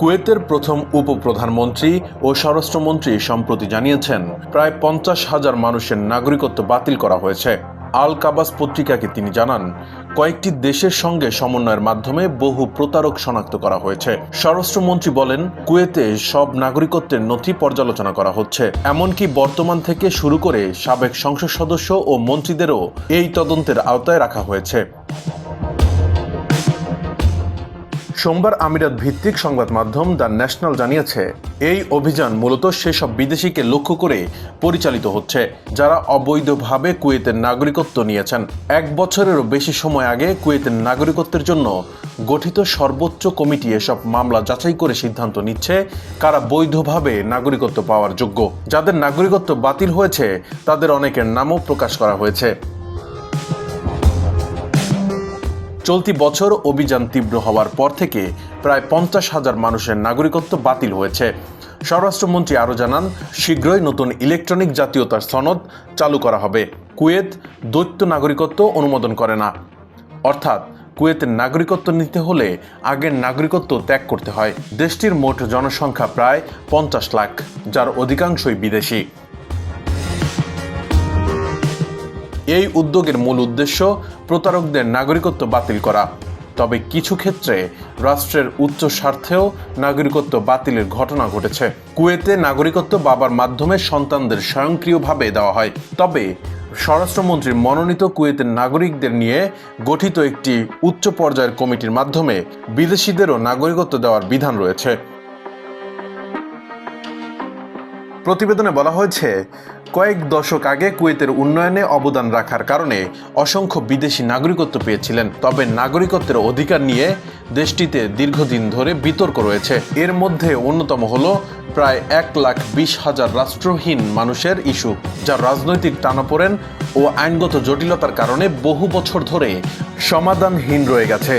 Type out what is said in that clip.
কুয়েতের প্রথম উপপ্রধানমন্ত্রী ও স্বরাষ্ট্রমন্ত্রী সম্প্রতি জানিয়েছেন, প্রায় পঞ্চাশ হাজার মানুষের নাগরিকত্ব বাতিল করা হয়েছে। আল কাবাস পত্রিকাকে তিনি জানান, কয়েকটি দেশের সঙ্গে সমন্বয়ের মাধ্যমে বহু প্রতারক শনাক্ত করা হয়েছে। স্বরাষ্ট্রমন্ত্রী বলেন, কুয়েতে সব নাগরিকত্বের নথি পর্যালোচনা করা হচ্ছে। এমনকি বর্তমান থেকে শুরু করে সাবেক সংসদ সদস্য ও মন্ত্রীদেরও এই তদন্তের আওতায় রাখা হয়েছে। সোমবার আমিরাত ভিত্তিক সংবাদ মাধ্যম দ্য ন্যাশনাল জানিয়েছে, এই অভিযান মূলত সেসব বিদেশিকে লক্ষ্য করে পরিচালিত হচ্ছে, যারা অবৈধভাবে কুয়েতের নাগরিকত্ব নিয়েছেন। এক বছরেরও বেশি সময় আগে কুয়েতের নাগরিকত্বের জন্য গঠিত সর্বোচ্চ কমিটি এসব মামলা যাচাই করে সিদ্ধান্ত নিচ্ছে, কারা বৈধভাবে নাগরিকত্ব পাওয়ার যোগ্য। যাদের নাগরিকত্ব বাতিল হয়েছে, তাদের অনেকের নামও প্রকাশ করা হয়েছে। চলতি বছর অভিযান তীব্র হওয়ার পর থেকে প্রায় পঞ্চাশ হাজার মানুষের নাগরিকত্ব বাতিল হয়েছে। স্বরাষ্ট্রমন্ত্রী আরও জানান, শীঘ্রই নতুন ইলেকট্রনিক জাতীয়তার সনদ চালু করা হবে। কুয়েত দ্বৈত নাগরিকত্ব অনুমোদন করে না। অর্থাৎ, কুয়েতের নাগরিকত্ব নিতে হলে আগের নাগরিকত্ব ত্যাগ করতে হয়। দেশটির মোট জনসংখ্যা প্রায় পঞ্চাশ লাখ, যার অধিকাংশই বিদেশি। এই উদ্যোগের মূল উদ্দেশ্য প্রতারকদের নাগরিকত্ব বাতিল করা। তবে কিছু ক্ষেত্রে রাষ্ট্রের উচ্চ স্বার্থেও নাগরিকত্ব বাতিলের ঘটনা ঘটেছে। কুয়েতে নাগরিকত্ব বাবার মাধ্যমে সন্তানদের স্বয়ংক্রিয়ভাবে দেওয়া হয়। তবে স্বরাষ্ট্রমন্ত্রীর মনোনীত কুয়েতের নাগরিকদের নিয়ে গঠিত একটি উচ্চ পর্যায়ের কমিটির মাধ্যমে বিদেশিদেরও নাগরিকত্ব দেওয়ার বিধান রয়েছে। প্রতিবেদনে বলা হয়েছে কয়েক দশক আগে কুয়েতের উন্নয়নে অবদান রাখার কারণে অসংখ্য বিদেশি নাগরিকত্ব পেয়েছিলেন। তবে নাগরিকত্বের অধিকার নিয়ে দেশটিতে দীর্ঘদিন ধরে বিতর্ক রয়েছে। এর মধ্যে অন্যতম হল প্রায় এক লাখ বিশ হাজার রাষ্ট্রহীন মানুষের ইস্যু, যা রাজনৈতিক টানাপোড়েন ও আইনগত জটিলতার কারণে বহু বছর ধরে সমাধানহীন রয়ে গেছে।